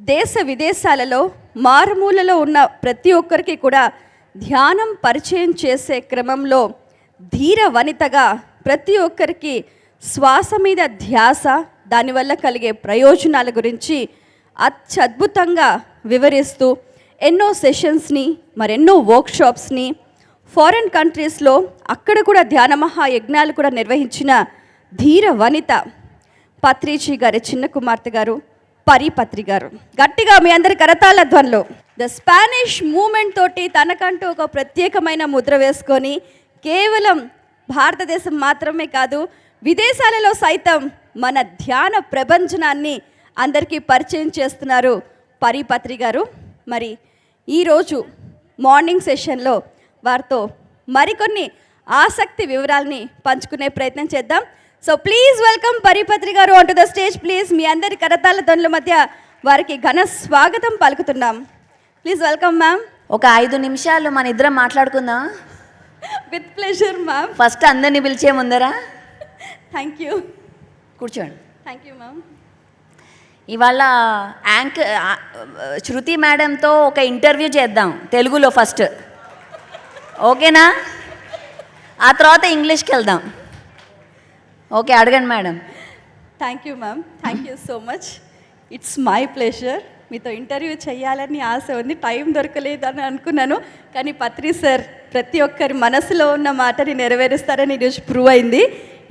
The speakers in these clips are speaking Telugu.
దేశ విదేశాలలో మారుమూలలో ఉన్న ప్రతి ఒక్కరికి కూడా ధ్యానం పరిచయం చేసే క్రమంలో ధీర వనితగా ప్రతి ఒక్కరికి శ్వాస మీద ధ్యాస దానివల్ల కలిగే ప్రయోజనాల గురించి అత్యద్భుతంగా వివరిస్తూ ఎన్నో సెషన్స్ని మరెన్నో వర్క్షాప్స్ని ఫారెన్ కంట్రీస్లో అక్కడ కూడా ధ్యాన మహాయజ్ఞాలు కూడా నిర్వహించిన ధీర వనిత పత్రిచి గారి చిన్న కుమార్తె గారు. పరిపత్రి గారు. గట్టిగా మీ అందరి కరతాళ ధ్వనులు. ద స్పానిష్ మూమెంట్ తోటి తనకంటూ ఒక ప్రత్యేకమైన ముద్ర వేసుకొని కేవలం భారతదేశం మాత్రమే కాదు విదేశాలలో సైతం మన ధ్యాన ప్రపంచనాన్ని అందరికీ పరిచయం చేస్తున్నారు పరిపత్రి గారు. మరి ఈరోజు మార్నింగ్ సెషన్లో వారితో మరికొన్ని ఆసక్తి వివరాల్ని పంచుకునే ప్రయత్నం చేద్దాం. సో ప్లీజ్ వెల్కమ్ పరిపత్రి గారు on to the stage please మీ అందరి కరతాల ధ్వనుల మధ్య వారికి ఘన స్వాగతం పలుకుతున్నాం. ప్లీజ్ వెల్కమ్ మ్యామ్ ఒక ఐదు నిమిషాలు మన ఇద్దరం మాట్లాడుకుందాం. విత్ ప్లెజర్ మ్యామ్ ఫస్ట్ అందరిని పిలిచే ముందరా? థ్యాంక్ యూ కూర్చోండి. థ్యాంక్ యూ మ్యామ్ ఇవాళ యాంక్ ఆ, శృతి మేడంతో ఒక ఇంటర్వ్యూ చేద్దాం తెలుగులో ఫస్ట్ ఓకేనా? ఆ తర్వాత ఇంగ్లీష్కి వెళ్దాం. ఓకే అడగండి madam. Thank you ma'am thank you so much it's my pleasure మీతో ఇంటర్వ్యూ చేయాలని ఆశ ఉంది. టైం దొరకలేదని అనుకున్నాను. కానీ పత్రి సార్ ప్రతి ఒక్కరి మనసులో ఉన్న మాటని నెరవేరుస్తారని ఈరోజు ప్రూవ్ అయింది.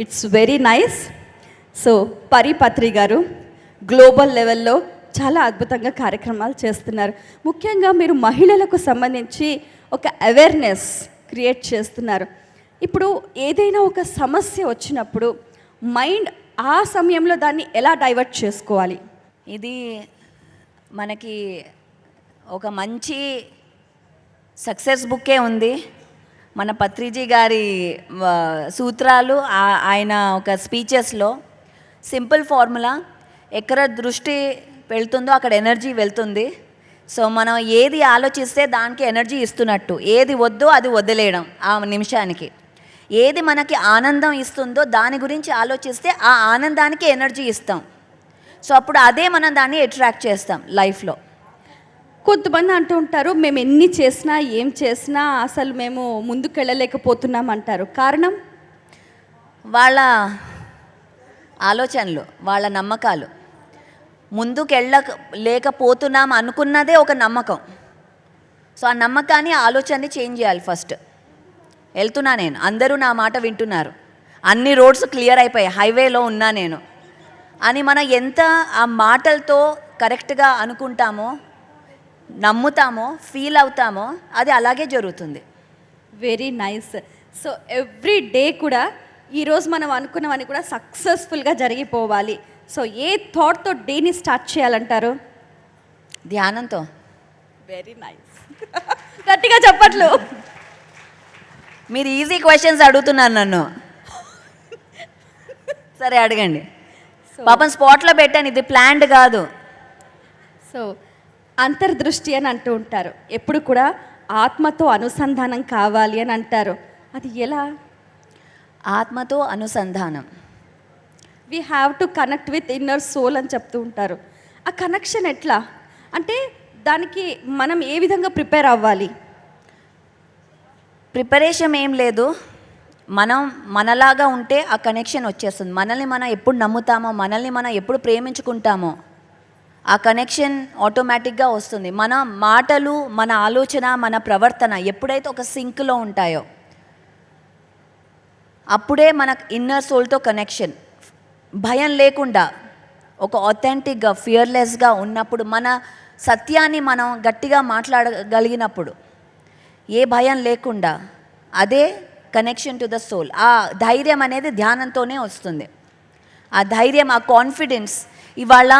ఇట్స్ వెరీ నైస్ సో పరి పత్రి గారు గ్లోబల్ లెవెల్లో చాలా అద్భుతంగా కార్యక్రమాలు చేస్తున్నారు. ముఖ్యంగా మీరు మహిళలకు సంబంధించి ఒక అవేర్నెస్ క్రియేట్ చేస్తున్నారు. ఇప్పుడు ఏదైనా ఒక సమస్య వచ్చినప్పుడు మైండ్ ఆ సమయంలో దాన్ని ఎలా డైవర్ట్ చేసుకోవాలి? ఇది మనకి ఒక మంచి సక్సెస్ బుక్కే ఉంది. మన పత్రిజీ గారి సూత్రాలు ఆ- ఆయన ఒక స్పీచెస్లో సింపుల్ ఫార్ములా ఎక్కడ దృష్టి వెళ్తుందో అక్కడ ఎనర్జీ వెళ్తుంది. సో మనం ఏది ఆలోచిస్తే దానికి ఎనర్జీ ఇస్తున్నట్టు. ఏది వద్దో అది వదిలేయడం ఆ నిమిషానికి. ఏది మనకి ఆనందం ఇస్తుందో దాని గురించి ఆలోచిస్తే ఆ ఆనందానికి ఎనర్జీ ఇస్తాం. సో అప్పుడు అదే మనం దాన్ని అట్రాక్ట్ చేస్తాం లైఫ్లో. కొంతమంది అంటూ ఉంటారు మేము ఎన్ని చేసినా ఏం చేసినా అసలు మేము ముందుకెళ్ళలేకపోతున్నాం అంటారు. కారణం? వాళ్ళ ఆలోచనలు వాళ్ళ నమ్మకాలు. ముందుకెళ్ళ లేకపోతున్నాం అనుకున్నదే ఒక నమ్మకం. సో ఆ నమ్మకాన్ని ఆలోచనని చేంజ్ చేయాలి ఫస్ట్. వెళ్తున్నా నేను. అందరూ నా మాట వింటున్నారు. అన్ని రోడ్స్ క్లియర్ అయిపోయాయి. హైవేలో ఉన్నా నేను. అని మనం ఎంత ఆ మాటలతో కరెక్ట్గా అనుకుంటామో నమ్ముతామో ఫీల్ అవుతామో అది అలాగే జరుగుతుంది. Very nice so every day కూడా ఈరోజు మనం అనుకున్నవన్నీ కూడా సక్సెస్ఫుల్గా జరిగిపోవాలి. సో ఏ థాట్తో డేని స్టార్ట్ చేయాలంటారు? ధ్యానంతో. వెరీ నైస్ గట్టిగా చెప్పట్లు. మీరు ఈజీ క్వశ్చన్స్ అడుగుతున్నారు నన్ను. సరే అడగండి. సో పాపం స్పాట్లో పెట్టాను ఇది ప్లాన్డ్ కాదు. సో అంతర్దృష్టి అని అంటూ ఉంటారు. ఎప్పుడు కూడా ఆత్మతో అనుసంధానం కావాలి అని అంటారు. అది ఎలా? ఆత్మతో అనుసంధానం. We have to connect with inner soul అని చెప్తూ ఉంటారు. ఆ కనెక్షన్ ఎట్లా? అంటే దానికి మనం ఏ విధంగా ప్రిపేర్ అవ్వాలి? ప్రిపరేషన్ ఏం లేదు. మనం మనలాగా ఉంటే ఆ కనెక్షన్ వచ్చేస్తుంది. మనల్ని మనం ఎప్పుడు నమ్ముతామో మనల్ని మనం ఎప్పుడు ప్రేమించుకుంటామో ఆ కనెక్షన్ ఆటోమేటిక్గా వస్తుంది. మన మాటలు మన ఆలోచన మన ప్రవర్తన ఎప్పుడైతే ఒక సింక్లో ఉంటాయో అప్పుడే మన ఇన్నర్ సోల్తో కనెక్షన్ భయం లేకుండా ఒక ఆథెంటిక్గా ఫియర్లెస్గా ఉన్నప్పుడు మన సత్యాన్ని మనం గట్టిగా మాట్లాడగలిగినప్పుడు ఏ భయం లేకుండా అదే కనెక్షన్ టు ద సోల్ ఆ ధైర్యం అనేది ధ్యానంతోనే వస్తుంది. ఆ ధైర్యం ఆ కాన్ఫిడెన్స్ ఇవాళ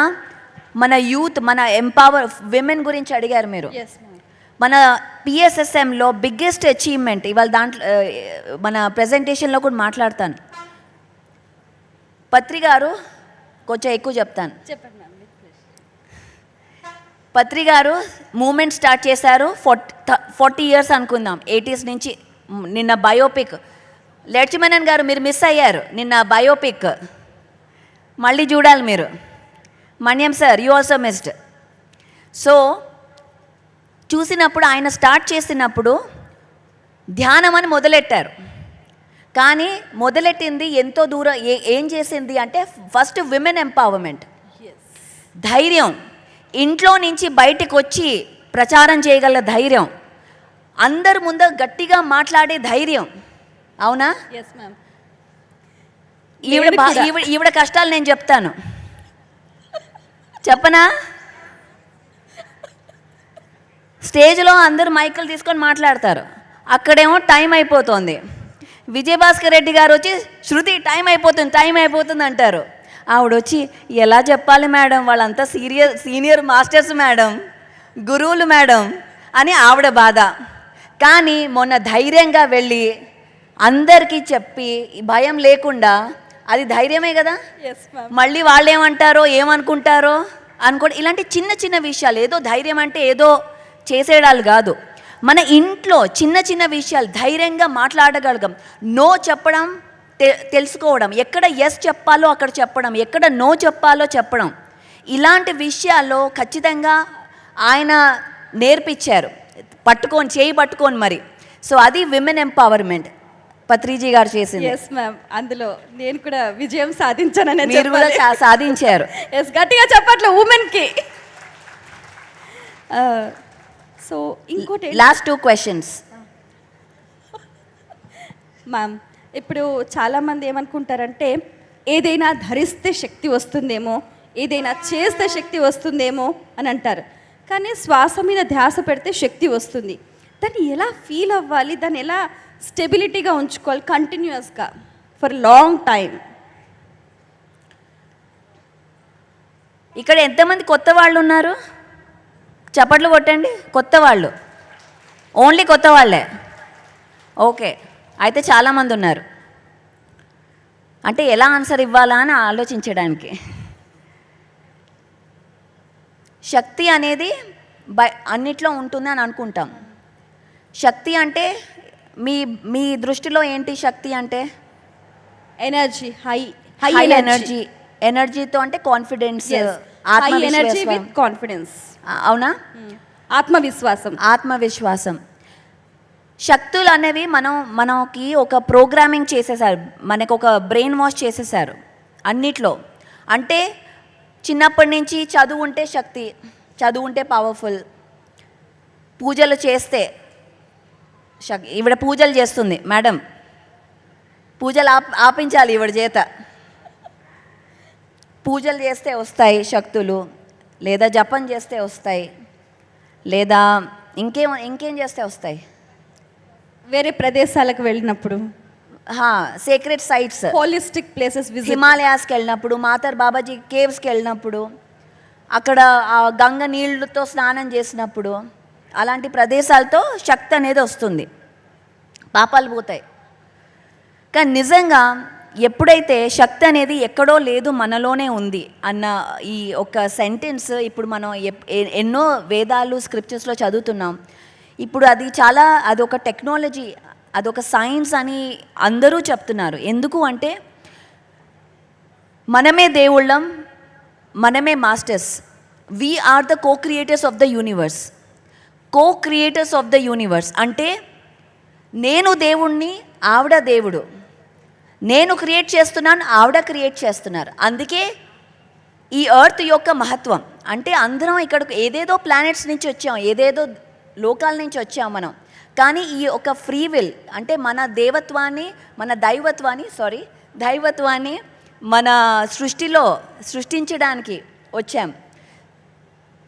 మన యూత్ మన ఎంపవర్ విమెన్ గురించి అడిగారు మీరు. మన పిఎస్ఎస్ఎంలో బిగ్గెస్ట్ అచీవ్మెంట్ ఇవాళ దాంట్లో మన ప్రజెంటేషన్లో కూడా మాట్లాడతాను. పత్రి గారు కొంచెం ఎక్కువ చెప్తాను. చెప్పండి పత్రి గారు మూమెంట్ స్టార్ట్ చేశారు. ఫార్టీ ఫార్టీ ఇయర్స్ అనుకుందాం. ఎయిటీస్ నుంచి నిన్న బయోపిక్. లక్ష్మణన్ గారు మీరు మిస్ అయ్యారు. నిన్న బయోపిక్. మళ్ళీ చూడాలి మీరు. మణ్యం sir you also missed. So చూసినప్పుడు ఆయన స్టార్ట్ చేసినప్పుడు ధ్యానం అని మొదలెట్టారు. కానీ మొదలెట్టింది ఎంతో దూరం ఏ ఏం చేసింది అంటే ఫస్ట్ విమెన్ ఎంపవర్మెంట్. ధైర్యం. ఇంట్లో నుంచి బయటికి వచ్చి ప్రచారం చేయగల ధైర్యం. అందరి ముందు గట్టిగా మాట్లాడే ధైర్యం. అవునా. ఈవిడ ఈవిడ కష్టాలు నేను చెప్తాను. చెప్పనా? స్టేజ్లో అందరూ మైకులు తీసుకొని మాట్లాడతారు. అక్కడేమో టైం అయిపోతుంది. విజయభాస్కర్ రెడ్డి గారు వచ్చి శృతి టైం అయిపోతుంది టైం అయిపోతుంది అంటారు. ఆవిడ వచ్చి ఎలా చెప్పాలి మేడం? వాళ్ళంతా సీరియర్ సీనియర్ మాస్టర్స్ మేడం గురువులు మేడం అని ఆవిడ బాధ. కానీ మొన్న ధైర్యంగా వెళ్ళి అందరికీ చెప్పి భయం లేకుండా అది ధైర్యమే కదా? మళ్ళీ వాళ్ళు ఏమంటారో ఏమనుకుంటారో అనుకోండి ఇలాంటి చిన్న చిన్న విషయాలు ఏదో ధైర్యం అంటే ఏదో చేసేడాలు కాదు. మన ఇంట్లో చిన్న చిన్న విషయాలు ధైర్యంగా మాట్లాడగలగం. నో చెప్పడం తెలుసుకోవడం. ఎక్కడ ఎస్ చెప్పాలో అక్కడ చెప్పడం. ఎక్కడ నో చెప్పాలో చెప్పడం. ఇలాంటి విషయాల్లో ఖచ్చితంగా ఆయన నేర్పించారు. పట్టుకొని చేయి పట్టుకొని మరి. సో అది విమెన్ ఎంపవర్మెంట్ పత్రిజీ గారు చేసింది. ఎస్ మ్యామ్ అందులో నేను కూడా విజయం సాధించానని మీరు కూడా సాధించారు. ఎస్ గట్టిగా చెప్పట్లే ఉమెన్కి సో ఇంకోటి లాస్ట్ టూ క్వశ్చన్స్ మ్యామ్ ఇప్పుడు చాలామంది ఏమనుకుంటారంటే ఏదైనా ధరిస్తే శక్తి వస్తుందేమో ఏదైనా చేస్తే శక్తి వస్తుందేమో అని అంటారు. కానీ శ్వాస మీద ధ్యాస పెడితే శక్తి వస్తుంది. దాన్ని ఎలా ఫీల్ అవ్వాలి? దాన్ని ఎలా స్టెబిలిటీగా ఉంచుకోవాలి? కంటిన్యూస్గా ఫర్ లాంగ్ టైం ఇక్కడ ఎంతమంది కొత్త వాళ్ళు ఉన్నారు? చప్పట్లు కొట్టండి కొత్త వాళ్ళు. ఓన్లీ కొత్త వాళ్ళే. ఓకే. అయితే చాలామంది ఉన్నారు. అంటే ఎలా ఆన్సర్ ఇవ్వాలా అని ఆలోచించడానికి. శక్తి అనేది బై అన్నిట్లో ఉంటుంది అని అనుకుంటాం. శక్తి అంటే మీ మీ దృష్టిలో ఏంటి శక్తి అంటే? Energy high high energy energy ఎనర్జీతో అంటే కాన్ఫిడెన్స్ ఎనర్జీ విత్ కాన్ఫిడెన్స్ అవునా? ఆత్మవిశ్వాసం. ఆత్మవిశ్వాసం. శక్తులు అనేవి మనం మనకి ఒక ప్రోగ్రామింగ్ చేసేసారు మనకు ఒక బ్రెయిన్ వాష్ చేసేసారు అన్నిట్లో. అంటే చిన్నప్పటి నుంచి చదువు ఉంటే శక్తి చదువు ఉంటే పవర్ఫుల్ పూజలు చేస్తే శక్ ఈవిడ పూజలు చేస్తుంది మేడం. పూజలు ఆప్ ఆపించాలి ఈవిడ చేత. పూజలు చేస్తే వస్తాయి శక్తులు లేదా జపం చేస్తే వస్తాయి లేదా ఇంకేం ఇంకేం చేస్తే వస్తాయి? వేరే ప్రదేశాలకు వెళ్ళినప్పుడు? సీక్రెట్ సైట్స్ హోలిస్టిక్ ప్లేసెస్ హిమాలయాస్కి వెళ్ళినప్పుడు మాతర్ బాబాజీ కేవ్స్కి వెళ్ళినప్పుడు అక్కడ ఆ గంగ నీళ్ళతో స్నానం చేసినప్పుడు అలాంటి ప్రదేశాలతో శక్తి అనేది వస్తుంది. పాపాలు పోతాయి. కానీ నిజంగా ఎప్పుడైతే శక్తి అనేది ఎక్కడో లేదు మనలోనే ఉంది అన్న ఈ ఒక సెంటెన్స్ ఇప్పుడు మనం ఎన్నో వేదాలు స్క్రిప్చర్స్లో చదువుతున్నాం. ఇప్పుడు అది చాలా అదొక టెక్నాలజీ అదొక సైన్స్ అని అందరూ చెప్తున్నారు. ఎందుకు అంటే మనమే దేవుళ్ళం మనమే masters. We are the co-creators of the universe co-creators of the universe అంటే నేను దేవుణ్ణి ఆవిడ దేవుడు. నేను క్రియేట్ చేస్తున్నాను ఆవిడ క్రియేట్ చేస్తున్నారు. అందుకే ఈ ఎర్త్ యొక్క మహత్వం. అంటే అందరం ఇక్కడ ఏదేదో ప్లానెట్స్ నుంచి వచ్చాం ఏదేదో లోకాల నుంచి వచ్చాం మనం. కానీ ఈ ఒక ఫ్రీ విల్ అంటే మన దేవత్వాన్ని మన దైవత్వాన్ని సారీ దైవత్వాన్ని మన సృష్టిలో సృష్టించడానికి వచ్చాం.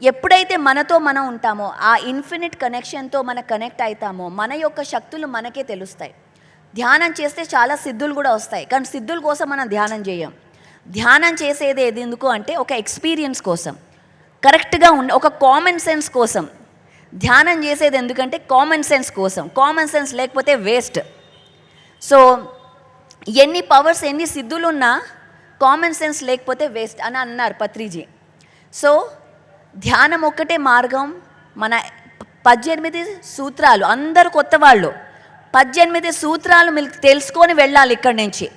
ఎప్పుడైతే మనతో మనం ఉంటామో ఆ ఇన్ఫినిట్ కనెక్షన్తో మన కనెక్ట్ అవుతామో మన యొక్క శక్తులు మనకే తెలుస్తాయి. ధ్యానం చేస్తే చాలా సిద్ధులు కూడా వస్తాయి. కానీ సిద్ధుల కోసం మనం ధ్యానం చేయం. ధ్యానం చేసేది ఏది ఎందుకు అంటే ఒక ఎక్స్పీరియన్స్ కోసం. కరెక్ట్గా ఉండ ఒక కామన్ సెన్స్ కోసం. ధ్యానం చేసేది ఎందుకంటే కామన్ సెన్స్ కోసం. కామన్ సెన్స్ లేకపోతే వేస్ట్ సో ఎన్ని పవర్స్ ఎన్ని సిద్ధులు ఉన్నా కామన్ సెన్స్ లేకపోతే వేస్ట్ అని అన్నారు పత్రిజీ. సో ధ్యానం ఒక్కటే మార్గం మన పద్దెనిమిది సూత్రాలు. అందరు కొత్త వాళ్ళు. పద్దెనిమిది సూత్రాలు మీకు తెలుసుకొని వెళ్ళాలి ఇక్కడి నుంచి.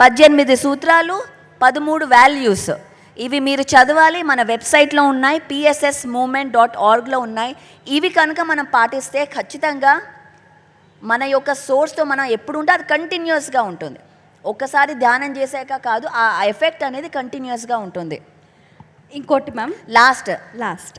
పద్దెనిమిది సూత్రాలు పదమూడు వాల్యూస్ ఇవి మీరు చదవాలి మన వెబ్సైట్లో ఉన్నాయి పిఎస్ఎస్ మూమెంట్ డాట్ ఆర్గ్లో ఉన్నాయి. ఇవి కనుక మనం పాటిస్తే ఖచ్చితంగా మన యొక్క సోర్స్తో మనం ఎప్పుడు ఉంటే అది కంటిన్యూస్గా ఉంటుంది. ఒక్కసారి ధ్యానం చేశాక కాదు ఆ ఎఫెక్ట్ అనేది కంటిన్యూస్గా ఉంటుంది. ఇంకోటి మ్యామ్ లాస్ట్ లాస్ట్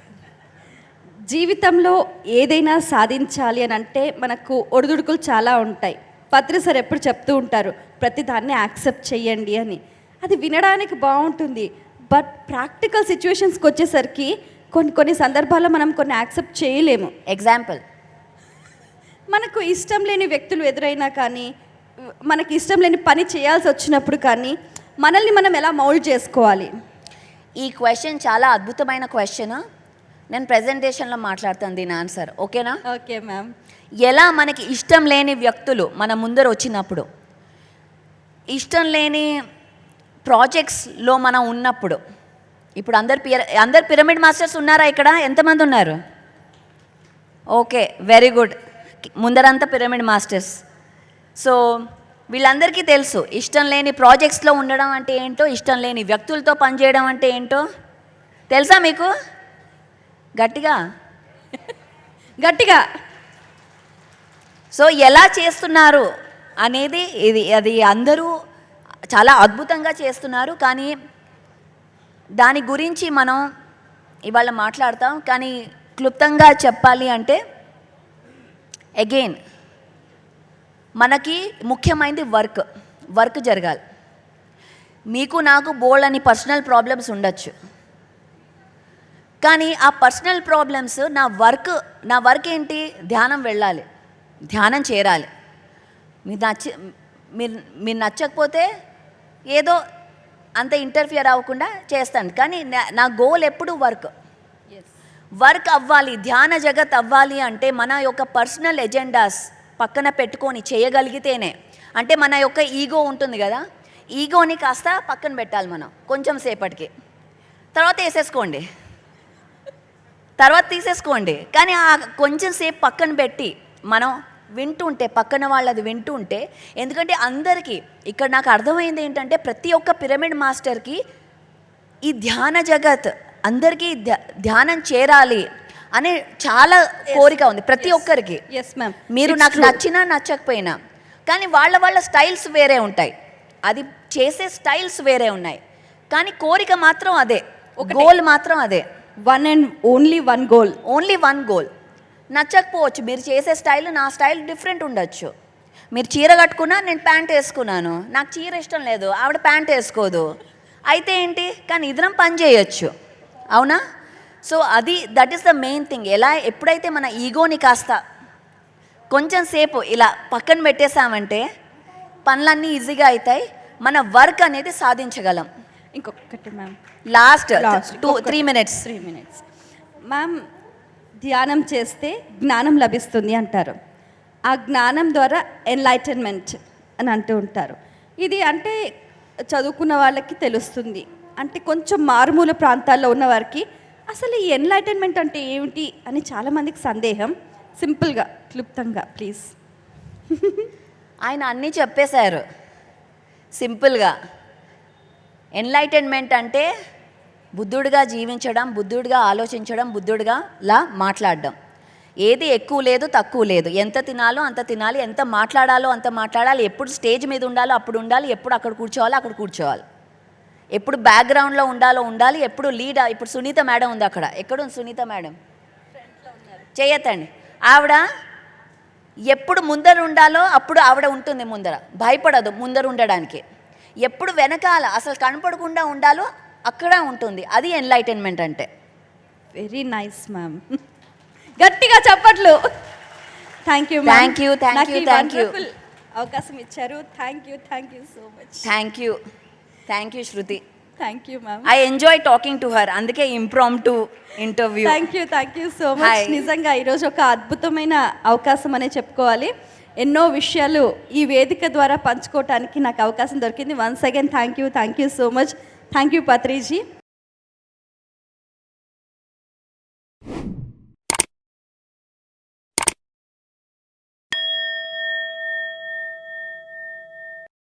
జీవితంలో ఏదైనా సాధించాలి అని అంటే మనకు ఒడిదుడుకులు చాలా ఉంటాయి. పత్రి సార్ ఎప్పుడు చెప్తూ ఉంటారు ప్రతి దాన్ని యాక్సెప్ట్ చేయండి అని. అది వినడానికి బాగుంటుంది. బట్ ప్రాక్టికల్ సిచ్యువేషన్స్కి వచ్చేసరికి కొన్ని కొన్ని సందర్భాల్లో మనం కొన్ని యాక్సెప్ట్ చేయలేము. ఎగ్జాంపుల్ మనకు ఇష్టం లేని వ్యక్తులు ఎదురైనా కానీ మనకి ఇష్టం లేని పని చేయాల్సి వచ్చినప్పుడు కానీ మనల్ని మనం ఎలా మౌల్డ్ చేసుకోవాలి? ఈ క్వశ్చన్ చాలా అద్భుతమైన క్వశ్చన్ నేను ప్రెజెంటేషన్లో మాట్లాడతాను దీని ఆన్సర్ ఓకేనా ఓకే మ్యామ్ ఎలా మనకి ఇష్టం లేని వ్యక్తులు మన ముందర వచ్చినప్పుడు ఇష్టం లేని ప్రాజెక్ట్స్లో మనం ఉన్నప్పుడు ఇప్పుడు అందరు పిర అందరు పిరమిడ్ మాస్టర్స్ ఉన్నారా ఇక్కడ? ఎంతమంది ఉన్నారు? Okay very good. ముందరంతా pyramid masters. So వీళ్ళందరికీ తెలుసు ఇష్టం లేని ప్రాజెక్ట్స్లో ఉండడం అంటే ఏంటో ఇష్టం లేని వ్యక్తులతో పనిచేయడం అంటే ఏంటో. తెలుసా మీకు? గట్టిగా? గట్టిగా. సో ఎలా చేస్తున్నారు అనేది ఇది అది అందరూ చాలా అద్భుతంగా చేస్తున్నారు కానీ దాని గురించి మనం ఇవాళ మాట్లాడతాం. కానీ క్లుప్తంగా చెప్పాలి అంటే అగైన్ మనకి ముఖ్యమైనది వర్క్ వర్క్ జరగాలి. మీకు నాకు బోల్డ్ అని పర్సనల్ ప్రాబ్లమ్స్ ఉండొచ్చు. కానీ ఆ పర్సనల్ ప్రాబ్లమ్స్ నా వర్క్ నా వర్క్ ఏంటి? ధ్యానం వెళ్ళాలి. ధ్యానం చేరాలి. మీరు నచ్చ మీరు మీరు నచ్చకపోతే ఏదో అంత ఇంటర్ఫియర్ అవ్వకుండా చేస్తాను. కానీ నా- గోల్ ఎప్పుడు వర్క్ వర్క్ అవ్వాలి ధ్యాన జగత్ అవ్వాలి అంటే మన యొక్క పర్సనల్ ఎజెండాస్ పక్కన పెట్టుకొని చేయగలిగితేనే. అంటే మన యొక్క ఈగో ఉంటుంది కదా ఈగోని కాస్త పక్కన పెట్టాలి మనం కొంచెం సేపటికి. తర్వాత వేసేసుకోండి. తర్వాత తీసేసుకోండి. కానీ ఆ కొంచెం సేపు పక్కన పెట్టి మనం వింటుంటే పక్కన వాళ్ళది వింటుంటే ఎందుకంటే అందరికీ ఇక్కడ నాకు అర్థమైంది ఏంటంటే ప్రతి ఒక్క పిరమిడ్ మాస్టర్కి ఈ ధ్యాన జగత్ అందరికీ ధ్యా- ధ్యానం చేరాలి అనే చాలా కోరిక ఉంది ప్రతి ఒక్కరికి. ఎస్ మ్యామ్ మీరు నాకు నచ్చినా నచ్చకపోయినా కానీ వాళ్ళ వాళ్ళ స్టైల్స్ వేరే ఉంటాయి. అది చేసే స్టైల్స్ వేరే ఉన్నాయి. కానీ కోరిక మాత్రం అదే. గోల్ మాత్రం అదే. One and only one goal only one goal నచ్చకపోవచ్చు. మీరు చేసే స్టైల్ నా స్టైల్ డిఫరెంట్ ఉండొచ్చు. మీరు చీర కట్టుకున్నా నేను ప్యాంట్ వేసుకున్నాను. నాకు చీర ఇష్టం లేదు. ఆవిడ ప్యాంట్ వేసుకోదు. అయితే ఏంటి? కానీ ఇద్దరం పని చేయొచ్చు. అవునా? సో అది that is the main thing ఎలా ఎప్పుడైతే మన ఈగోని కాస్త కొంచెం సేపు ఇలా పక్కన పెట్టేశామంటే పనులన్నీ ఈజీగా అవుతాయి మన వర్క్ అనేది సాధించగలం. ఇంకొకటి ma'am last two three minutes three minutes ma'am ధ్యానం చేస్తే జ్ఞానం లభిస్తుంది అంటారు. ఆ జ్ఞానం ద్వారా ఎన్లైటన్మెంట్ అని అంటూ ఉంటారు. ఇది అంటే చదువుకున్న వాళ్ళకి తెలుస్తుంది. అంటే కొంచెం మారుమూల ప్రాంతాల్లో ఉన్న వారికి అసలు ఈ ఎన్లైటన్మెంట్ అంటే ఏమిటి అని చాలామందికి సందేహం. సింపుల్గా క్లుప్తంగా ప్లీజ్ ఆయన అన్నీ చెప్పేశారు. సింపుల్గా ఎన్లైటన్మెంట్ అంటే బుద్ధుడిగా జీవించడం బుద్ధుడిగా ఆలోచించడం బుద్ధుడిగా లా మాట్లాడడం. ఏది ఎక్కువ లేదు తక్కువ లేదు. ఎంత తినాలో అంత తినాలి ఎంత మాట్లాడాలో అంత మాట్లాడాలి ఎప్పుడు స్టేజ్ మీద ఉండాలో అప్పుడు ఉండాలి ఎప్పుడు అక్కడ కూర్చోవాలో అక్కడ కూర్చోవాలి. ఎప్పుడు బ్యాక్గ్రౌండ్లో ఉండాలో ఉండాలి ఎప్పుడు లీడ్ ఇప్పుడు సునీత మేడం ఉంది అక్కడ. ఎక్కడుంది సునీత మేడం? చేయతండి ఆవిడ ఎప్పుడు ముందర ఉండాలో అప్పుడు ఆవిడ ఉంటుంది ముందర. భయపడదు ముందర ఉండడానికి. ఎప్పుడు వెనకాల అసలు కనపడకుండా ఉండాలో అక్కడ ఉంటుంది. అది ఎన్లైటన్మెంట్ అంటే. వెరీ నైస్ మ్యామ్ గట్టిగా చెప్పట్లు. Thank you Thank you, thank you, thank you. అవకాశం ఇచ్చారు. Thank you thank you so much thank you thank you Shruti thank you ma'am I enjoy talking to her అందుకే impromptu interview thank you thank you so much. నిజంగా ఈరోజు ఒక అద్భుతమైన అవకాశం అనే చెప్పుకోవాలి. ఎన్నో విషయాలు ఈ వేదిక ద్వారా పంచుకోవటానికి నాకు అవకాశం దొరికింది. Once again thank you thank you so much thank you Patriji